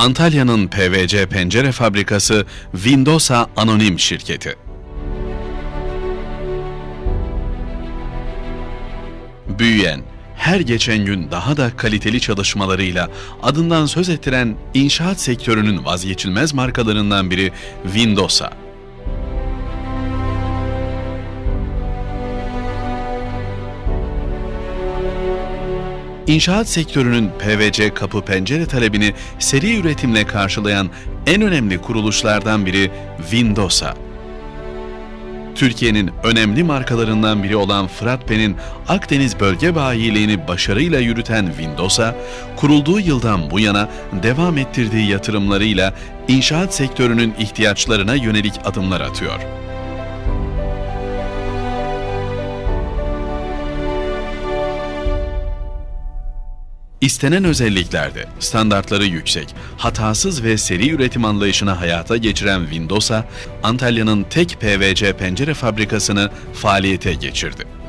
Antalya'nın PVC pencere fabrikası Windosa Anonim Şirketi. Büyüyen, her geçen gün daha da kaliteli çalışmalarıyla adından söz ettiren inşaat sektörünün vazgeçilmez markalarından biri Windosa. İnşaat sektörünün PVC kapı pencere talebini seri üretimle karşılayan en önemli kuruluşlardan biri Windosa. Türkiye'nin önemli markalarından biri olan Fıratpe'nin Akdeniz bölge bayiliğini başarıyla yürüten Windows'a, kurulduğu yıldan bu yana devam ettirdiği yatırımlarıyla inşaat sektörünün ihtiyaçlarına yönelik adımlar atıyor. İstenen özelliklerde standartları yüksek, hatasız ve seri üretim anlayışını hayata geçiren Windows'a, Antalya'nın tek PVC pencere fabrikasını faaliyete geçirdi.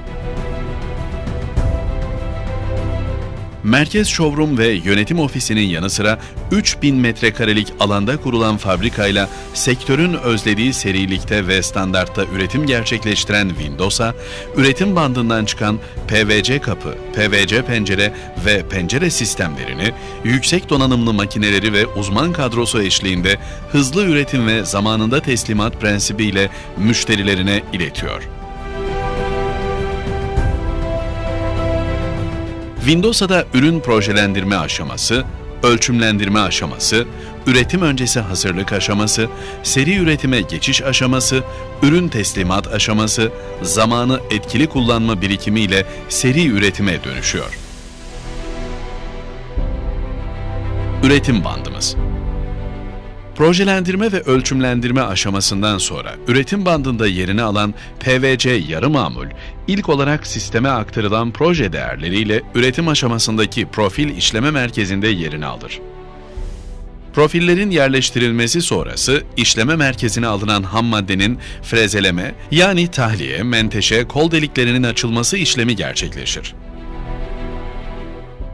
Merkez showroom ve yönetim ofisinin yanı sıra 3000 metrekarelik alanda kurulan fabrikayla sektörün özlediği serilikte ve standartta üretim gerçekleştiren Windows'a, üretim bandından çıkan PVC kapı, PVC pencere ve pencere sistemlerini yüksek donanımlı makineleri ve uzman kadrosu eşliğinde hızlı üretim ve zamanında teslimat prensibiyle müşterilerine iletiyor. Windows'a ürün projelendirme aşaması, ölçümlendirme aşaması, üretim öncesi hazırlık aşaması, seri üretime geçiş aşaması, ürün teslimat aşaması, zamanı etkili kullanma birikimiyle seri üretime dönüşüyor. Üretim bandımız Projelendirme ve ölçümlendirme aşamasından sonra üretim bandında yerini alan PVC yarı mamul, ilk olarak sisteme aktarılan proje değerleriyle üretim aşamasındaki profil işleme merkezinde yerini alır. Profillerin yerleştirilmesi sonrası işleme merkezine alınan ham maddenin frezeleme yani tahliye, menteşe, kol deliklerinin açılması işlemi gerçekleşir.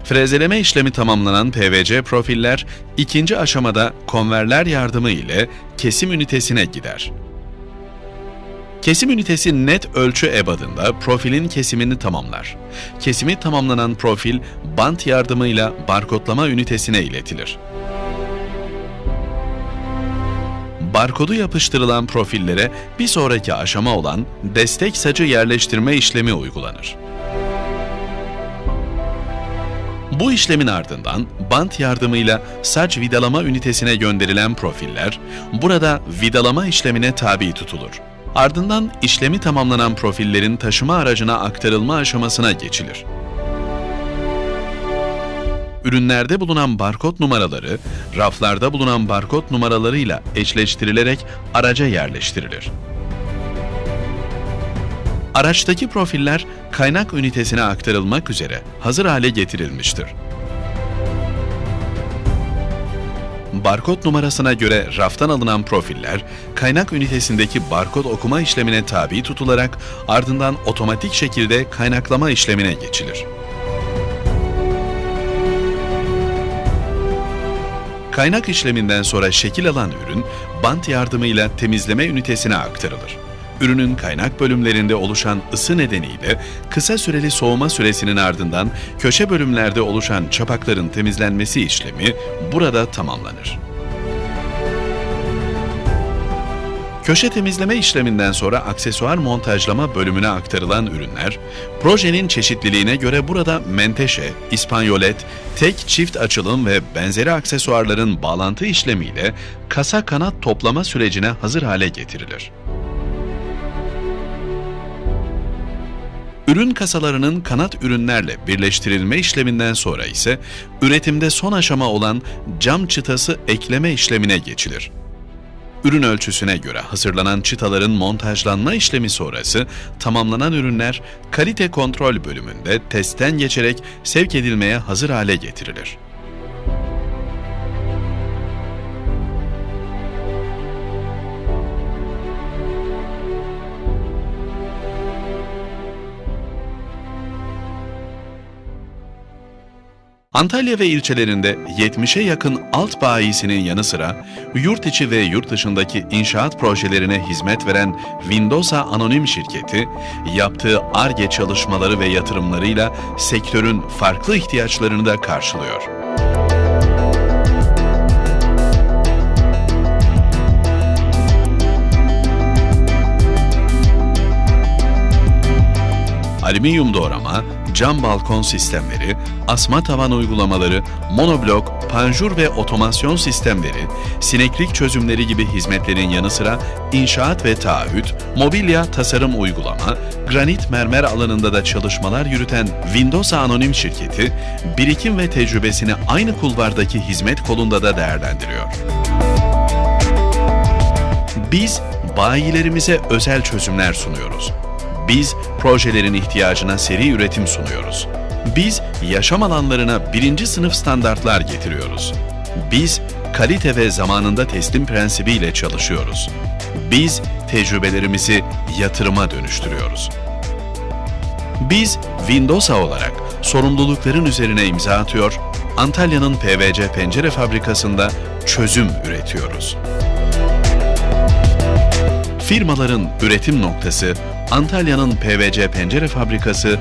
Frezeleme işlemi tamamlanan PVC profiller ikinci aşamada konverler yardımı ile kesim ünitesine gider. Kesim ünitesi net ölçü ebadında profilin kesimini tamamlar. Kesimi tamamlanan profil bant yardımıyla barkodlama ünitesine iletilir. Barkodu yapıştırılan profillere bir sonraki aşama olan destek sacı yerleştirme işlemi uygulanır. Bu işlemin ardından bant yardımıyla saç vidalama ünitesine gönderilen profiller burada vidalama işlemine tabi tutulur. Ardından işlemi tamamlanan profillerin taşıma aracına aktarılma aşamasına geçilir. Ürünlerde bulunan barkod numaraları, raflarda bulunan barkod numaralarıyla eşleştirilerek araca yerleştirilir. Araçtaki profiller kaynak ünitesine aktarılmak üzere hazır hale getirilmiştir. Barkod numarasına göre raftan alınan profiller, kaynak ünitesindeki barkod okuma işlemine tabi tutularak ardından otomatik şekilde kaynaklama işlemine geçilir. Kaynak işleminden sonra şekil alan ürün, bant yardımıyla temizleme ünitesine aktarılır ürünün kaynak bölümlerinde oluşan ısı nedeniyle kısa süreli soğuma süresinin ardından köşe bölümlerde oluşan çapakların temizlenmesi işlemi burada tamamlanır. Köşe temizleme işleminden sonra aksesuar montajlama bölümüne aktarılan ürünler, projenin çeşitliliğine göre burada menteşe, ispanyolet, tek çift açılım ve benzeri aksesuarların bağlantı işlemiyle kasa kanat toplama sürecine hazır hale getirilir. Ürün kasalarının kanat ürünlerle birleştirilme işleminden sonra ise üretimde son aşama olan cam çıtası ekleme işlemine geçilir. Ürün ölçüsüne göre hazırlanan çıtaların montajlanma işlemi sonrası tamamlanan ürünler kalite kontrol bölümünde testten geçerek sevk edilmeye hazır hale getirilir. Antalya ve ilçelerinde 70'e yakın alt bayisinin yanı sıra yurt içi ve yurt dışındaki inşaat projelerine hizmet veren Windosa Anonim şirketi, yaptığı ARGE çalışmaları ve yatırımlarıyla sektörün farklı ihtiyaçlarını da karşılıyor. Alüminyum doğrama, cam balkon sistemleri, asma tavan uygulamaları, monoblok, panjur ve otomasyon sistemleri, sineklik çözümleri gibi hizmetlerin yanı sıra inşaat ve taahhüt, mobilya tasarım uygulama, granit mermer alanında da çalışmalar yürüten Windows Anonim şirketi, birikim ve tecrübesini aynı kulvardaki hizmet kolunda da değerlendiriyor. Biz bayilerimize özel çözümler sunuyoruz. Biz projelerin ihtiyacına seri üretim sunuyoruz. Biz yaşam alanlarına birinci sınıf standartlar getiriyoruz. Biz kalite ve zamanında teslim prensibiyle çalışıyoruz. Biz tecrübelerimizi yatırıma dönüştürüyoruz. Biz Windowsa olarak sorumlulukların üzerine imza atıyor, Antalya'nın PVC pencere fabrikasında çözüm üretiyoruz. Firmaların üretim noktası Antalya'nın PVC pencere fabrikası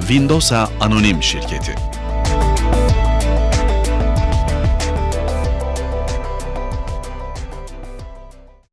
Windowsa Anonim şirketi.